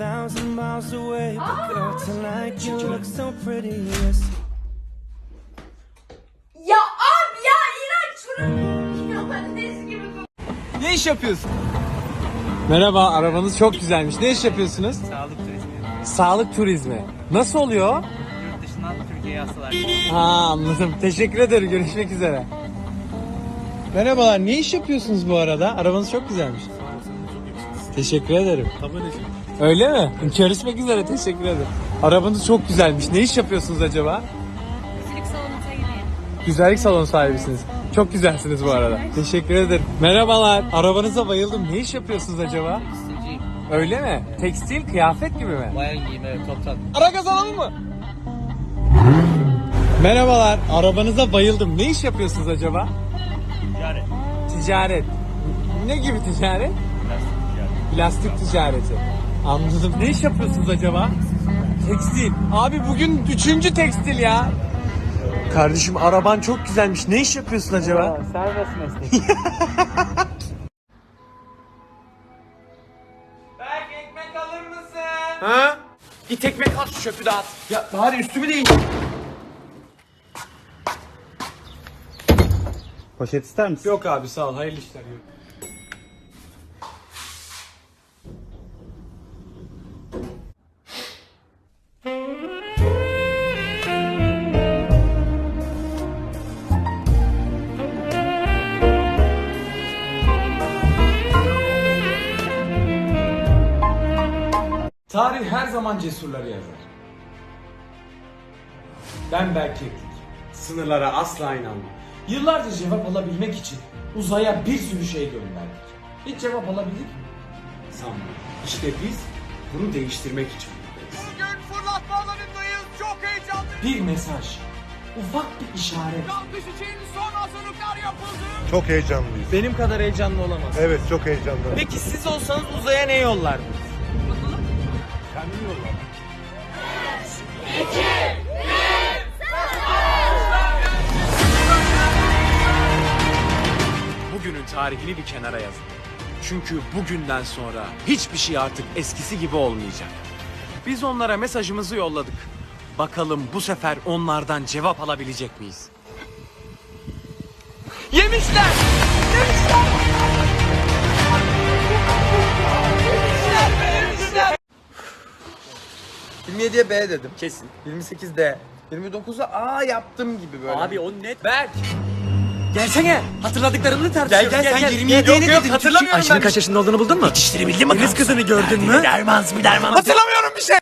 thousand miles away, but girl, tonight you look so pretty. Yes. Ya abi ya iğrenç şunu. Ya patates gibi kokuyor. Ne iş yapıyorsun? Merhaba, arabanız çok güzelmiş. Ne iş yapıyorsunuz? Sağlık turizmi. Sağlık turizmi. Nasıl oluyor? Yurt dışından Türkiye'ye hastalar. Ha anladım. Teşekkür ederim. Görüşmek üzere. Merhabalar. Ne iş yapıyorsunuz bu arada? Arabanız çok güzelmiş. Teşekkür ederim. Öyle mi? Görüşmek üzere. Teşekkür ederim. Arabanız çok güzelmiş. Ne iş yapıyorsunuz acaba? Güzellik salonuna gireyim. Güzellik salonu sahibisiniz. Çok güzelsiniz bu arada. Teşekkür ederim. Merhabalar. Arabanıza bayıldım. Ne iş yapıyorsunuz acaba? Tekstilciyim. Öyle mi? Tekstil, kıyafet gibi mi? Bayan giyimi, evet, toptan. Ara gaz alalım mı? Merhabalar. Arabanıza bayıldım. Ne iş yapıyorsunuz acaba? Ticaret. Ticaret. Ne gibi ticaret? Plastik ticareti. Anladım. Ne iş yapıyorsunuz acaba? Tekstil. Abi bugün üçüncü tekstil ya. Kardeşim araban çok güzelmiş. Ne iş yapıyorsun acaba? Serbest meslek. Berk ekmek alır mısın? Ha? Git ekmek al şu çöpü dağıt. Ya bari üstümü değil. Poşet ister misin? Yok abi sağ ol. Hayırlı işler. Yok. Tarih her zaman cesurları yazar. Ben Berk Yeklik. Sınırlara asla inanmam. Yıllarca cevap alabilmek için uzaya bir sürü şey gönderdik. Hiç cevap alabildik mi? Sanmıyorum. İşte biz bunu değiştirmek için buradayız. Bugün fırlatma alanındayız. Çok heyecanlıyız. Bir mesaj, ufak bir işaret. Kalkış için son hazırlıklar yapıldı. Çok heyecanlıyız. Benim kadar heyecanlı olamaz. Evet çok heyecanlı. Peki siz olsanız uzaya ne yollardınız? Bugünün tarihini bir kenara yazın. Çünkü bugünden sonra hiçbir şey artık eskisi gibi olmayacak. Biz onlara mesajımızı yolladık. Bakalım bu sefer onlardan cevap alabilecek miyiz? Yemişler! 27'ye B dedim. Kesin. 28D. 29'a A yaptım gibi böyle. Abi o net. Berk! Gelsene. Hatırladıklarını tartışıyoruz. Gel, gel, sen 27 Yok, ne yok, dedin? hatırlamıyorum Ayşe'nin ben. kaç yaşında olduğunu buldun mu? Yetiştirebildin mi? Deniz kızını gördün mü? Dermans bir derman. Hatırlamıyorum bir şey.